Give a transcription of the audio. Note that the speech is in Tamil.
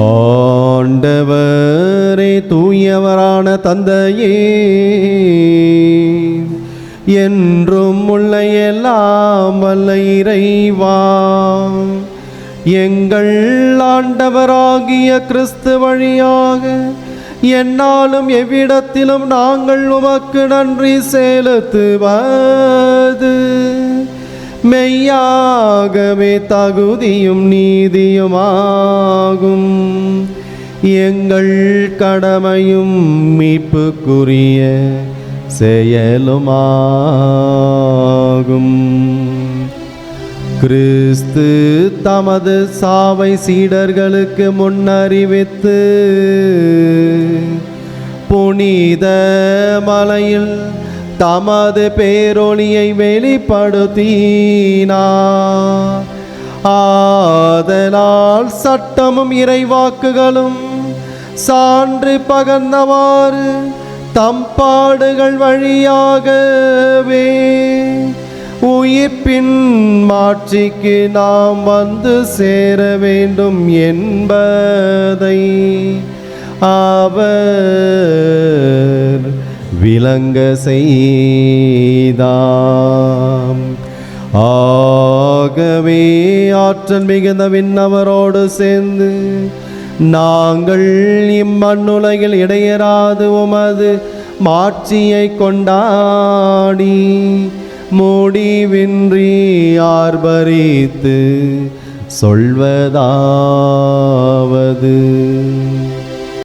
ஆண்டவரே தூயவரான தந்தையே என்றும் உள்ள எல்லாம் வல்ல இறைவா. எங்கள் ஆண்டவராகிய கிறிஸ்து வழியாக என்னாலும் எவ்விடத்திலும் நாங்கள் உமக்கு நன்றி செலுத்துவது. மெய்யாகவே தகுதியும் நீதியுமாகும். எங்கள் கடமையும் மீட்புக்குரிய செயலுமாகும். கிறிஸ்து தமது சாவை சீடர்களுக்கு முன்னறிவித்து புனித மலையில் தமது பேரொளியை வெளிப்படுத்தினா. ஆதலால் சட்டமும் இறைவாக்குகளும் சான்று பகர்ந்தவாறு தம் பாடுகள் வழியாகவே உயிர்ப்பின் மாட்சிக்கு நாம் வந்து சேர வேண்டும் என்பதை அவர் விளங்க செய்தாம். ஆகவே ஆற்றல் மிகுந்த விண்ணவரோடு சேர்ந்து நாங்கள் இம்மண்ணுலகில் இடையராது உமது மாட்சியை கொண்டாடி முடிவின்றி ஆர்பரித்து சொல்வதாவது.